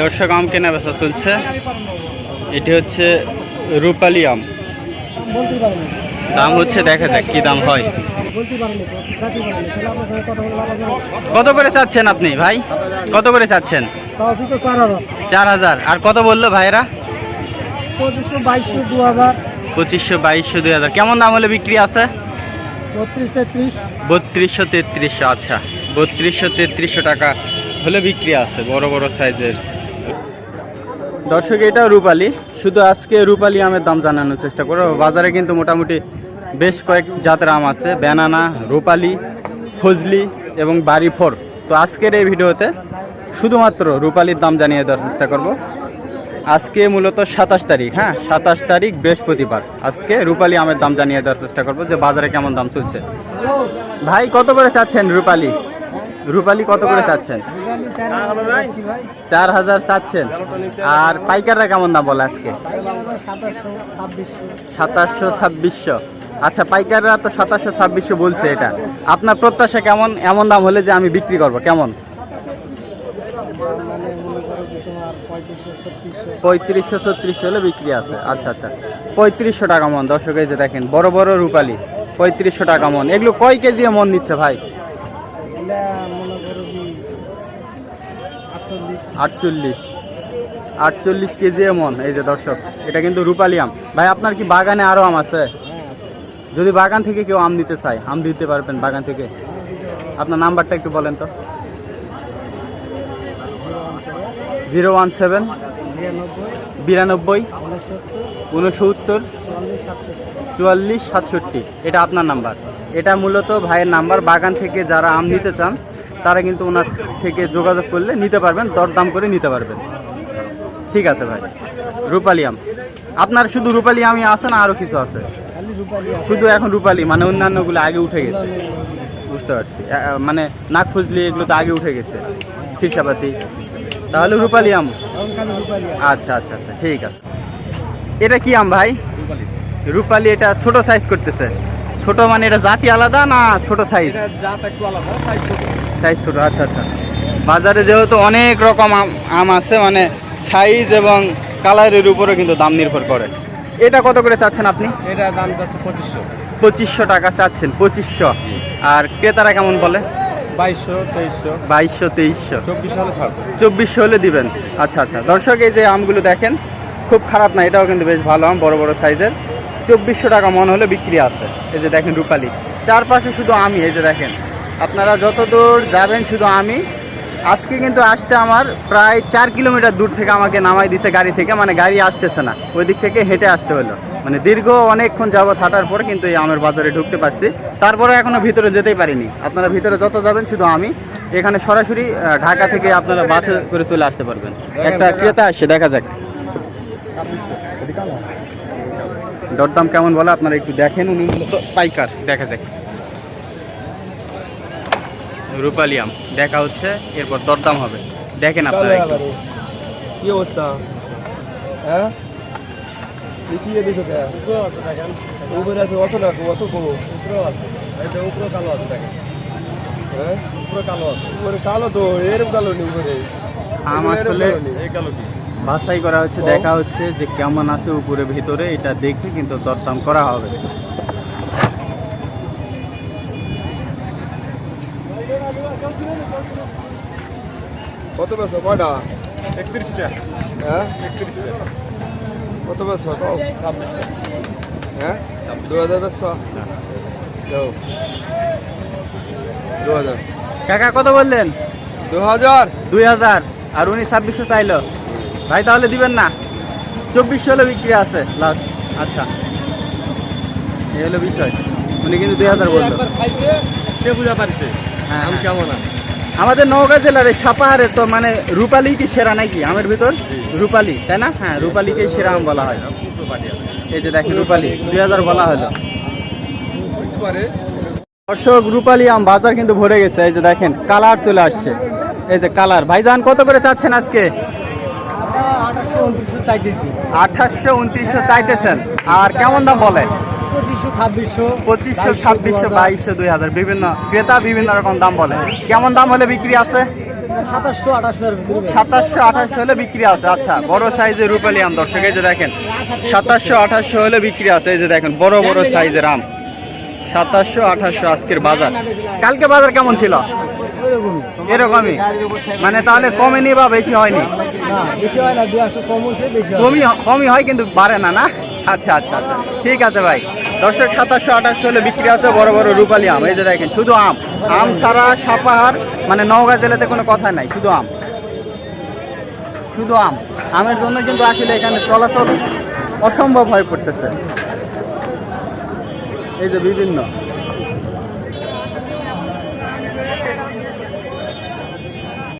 দর্শক আম কেনা বেচা চলছে। এটি হচ্ছে রূপালি আম। দাম হচ্ছে, দেখা যাক কি দাম হয়। কত করে চাচ্ছেন আপনি ভাই? কত করে চাচ্ছেন? চার হাজার। আর কত বলল ভাইরা পঁচিশশো বাইশশো দু হাজার পঁচিশশো বাইশশো দুই হাজার। কেমন দাম হলে বিক্রি আছে? বত্রিশশো তেত্রিশশো আচ্ছা বত্রিশশো তেত্রিশশো টাকা হলে বিক্রি আছে, বড় বড় সাইজের। দর্শক, এটা রূপালি। শুধু আজকে রূপালি আমের দাম জানানোর চেষ্টা করো। বাজারে কিন্তু মোটামুটি বেশ কয়েক জাতের আম আছে। ব্যানানা, রূপালি, ফজলি এবং বাড়ি ফোর। তো আজকের এই ভিডিওতে শুধুমাত্র রূপালির দাম জানিয়ে দেওয়ার চেষ্টা করব। আজকে মূলত সাতাশ তারিখ হ্যাঁ? সাতাশ তারিখ, বৃহস্পতিবার। আজকে রূপালি আমের দাম জানিয়ে দেওয়ার চেষ্টা করব যে বাজারে কেমন দাম চলছে। ভাই, কত করে চাচ্ছেন রূপালি? রূপালি কত করে চাচ্ছেন? চার হাজার চাচ্ছেন আর পাইকাররা কেমন দাম বলে আজকে? সাতাশশো ছাব্বিশশো। আচ্ছা পাইকাররা তো সাতাশশো ছাব্বিশশো বলছে এটা। আপনার প্রত্যাশা কেমন? এমন দাম হলে যে আমি বিক্রি করব, কেমন? মানে মনে পঁয়ত্রিশশো ছত্রিশশো হলে বিক্রি আছে। আচ্ছা আচ্ছা। পঁয়ত্রিশশো টাকা মন, দর্শক, এই যে দেখেন, বড় বড় রূপালি। পঁয়ত্রিশশো টাকা মন। এগুলো কয় কেজি মন নিচ্ছে ভাই? আটচল্লিশ। আটচল্লিশ। কেজি মন এই যে দর্শক, এটা কিন্তু রূপালি আম। ভাই, আপনার কি বাগানে আরও আম আছে? যদি বাগান থেকে কেউ আম নিতে চায়, আম দিতে পারবেন বাগান থেকে। আপনার নাম্বারটা একটু বলেন তো। জিরো ওয়ান সেভেন, বিরানব্বই, উনসত্তর, চুয়াল্লিশ, সাতষট্টি। এটা আপনার নাম্বার। এটা মূলত ভাইয়ের নাম্বার, বাগান থেকে যারা আম নিতে চান তারা কিন্তু ওনার থেকে যোগাযোগ করলে নিতে পারবেন দরদাম করে নিতে পারবেন। ঠিক আছে ভাই। রূপালি আম। আপনার শুধু রূপালি আমই আছে না আরও কিছু আছে? শুধু এখন রূপালি মানে অন্যান্যগুলো আগে উঠে গেছে। বুঝতে পারছি। মানে নাক খুঁজলি এগুলো তো আগে উঠে গেছে। খিরসাপাতি। তাহলে রূপালি আম। আচ্ছা আচ্ছা আচ্ছা ঠিক আছে। এটা কি আম ভাই? রূপালি। এটা ছোট সাইজ করতেছে। ছোট মানে এটা জাতি আলাদা না ছোট সাইজ সাইজ ছোট। আচ্ছা আচ্ছা। বাজারে যেহেতু অনেক রকম আম আছে মানে সাইজ এবং কালারের উপরে কিন্তু দাম নির্ভর করে। এটা কত করে চাচ্ছেন আপনি? এটা দাম যাচ্ছে পঁচিশশো। পঁচিশশো টাকা চাচ্ছেন পঁচিশশো। আর ক্রেতারা কেমন বলে? বাইশশো তেইশশো। বাইশশো তেইশশো। চব্বিশশো হলে ছাড়বো চব্বিশশো হলে দিবেন। আচ্ছা আচ্ছা। দর্শক এই যে আমগুলো দেখেন খুব খারাপ না এটাও কিন্তু বেশ ভালো আম বড় বড় সাইজের চব্বিশশো টাকা মন হলে বিক্রি আছে। এই যে দেখেন রূপালি। চারপাশে শুধু আমি, এই যে দেখেন। আপনারা যত দূর যাবেন শুধু আমি। আজকে কিন্তু আসতে আমার প্রায় চার কিলোমিটার দূর থেকে আমাকে নামাই দিছে গাড়ি থেকে মানে গাড়ি আসতেছে না। ওই দিক থেকে হেঁটে আসতে হলো। মানে দীর্ঘ অনেকক্ষণ যাবত হাঁটার পর কিন্তু এই আমের বাজারে ঢুকতে পারছি। তারপরে এখনও ভিতরে যেতেই পারিনি। আপনারা ভিতরে যত যাবেন শুধু আমি। এখানে সরাসরি ঢাকা থেকে আপনারা বাসে করে চলে আসতে পারবেন। একটা ক্রেতা আসছে দেখা যাক। দরদাম কেমন বলে? আপনারা একটু দেখেন উনি। মূলত পাইকার দেখা যাক। রূপালিয়াম দেখা হচ্ছে এরপর দরদাম হবে। দেখেন আপনারা একটু। কি অবস্থা? হ্যাঁ? বেশি দিছো কে উপরে আছে অত না অত কমো। উপরে আছে। এটা উপরে কালো আছে দেখেন। হ্যাঁ? উপরে কালো আছে। উপরে কালো তো এরকম কালো নেই উপরে। আম আসলে এই কালো কি? বাছাই করা হচ্ছে দেখা হচ্ছে যে কেমন আছে উপরে ভিতরে এটা দেখে কিন্তু দরদাম করা হবে। কত পেছো কয়টা? একত্রিশটা। হ্যাঁ? একত্রিশটা। কত পেছো কও। হ্যাঁ? দু হাজার যাও। দু হাজার। কাকা কত বললেন? দু হাজার। দুই হাজার। আর উনি ছাব্বিশশো চাইলো। ভাই তাহলে দিবেন না। চব্বিশশো হলে বিক্রি আছে লাস্ট আচ্ছা। এই হলো বিষয়। উনি কিন্তু দুই হাজার বলল। সে বুঝা পারছে। হ্যাঁ, আম হ্যাঁ। কেমন আমাদের নওগাঁ জেলার এই সাপাহারে তো মানে রূপালি কি সেরা নাকি আমের ভিতর? রূপালি তাই না? হ্যাঁ রূপালিকে সেরা আম বলা হয়। এই যে দেখেন রূপালি দুই হাজার বলা হলো। দর্শক রূপালি আম বাজার কিন্তু ভরে গেছে। এই যে দেখেন কালার চলে আসছে। এই যে কালার। ভাইজান কত করে চাচ্ছেন আজকে? আঠাশশো উনত্রিশশো চাইতেছি। আঠাশশো উনত্রিশশো চাইতেছেন। আর কেমন দাম বলে? পঁচিশশো ছাব্বিশশো পঁচিশশো ছাব্বিশশো বাইশশো দুই হাজার বিভিন্ন ক্রেতা বিভিন্ন রকম দাম বলে। কেমন দাম হলে বিক্রি আছে? সাতাশশো আঠাশশো হলে বিক্রি আছে। আচ্ছা বড় সাইজের রূপালি আম দর্শক এই যে দেখেন সাতাশশো আঠাশশো হলে বিক্রি আছে। এই যে দেখেন বড় বড় সাইজের আম। সাতাশশো আঠাশশো আজকের বাজার। কালকে বাজার কেমন ছিল? এরকমই। মানে তাহলে কমেনি বা বেশি হয়নি? হয় হয়। কমই কমই হয় কিন্তু বাড়ে না না? আচ্ছা আচ্ছা আচ্ছা। ঠিক আছে ভাই। দর্শক সাতাশশো আঠাশশো হলে বিক্রি আছে বড় বড় রূপালি আম। এই যে দেখেন শুধু আম। আম ছাড়া সাপাহার মানে নওগাঁ জেলাতে কোনো কথা নাই শুধু আম। শুধু আম। আমের জন্য কিন্তু আসলে এখানে চলাচল অসম্ভব হয়ে পড়তেছে। এই যে বিভিন্ন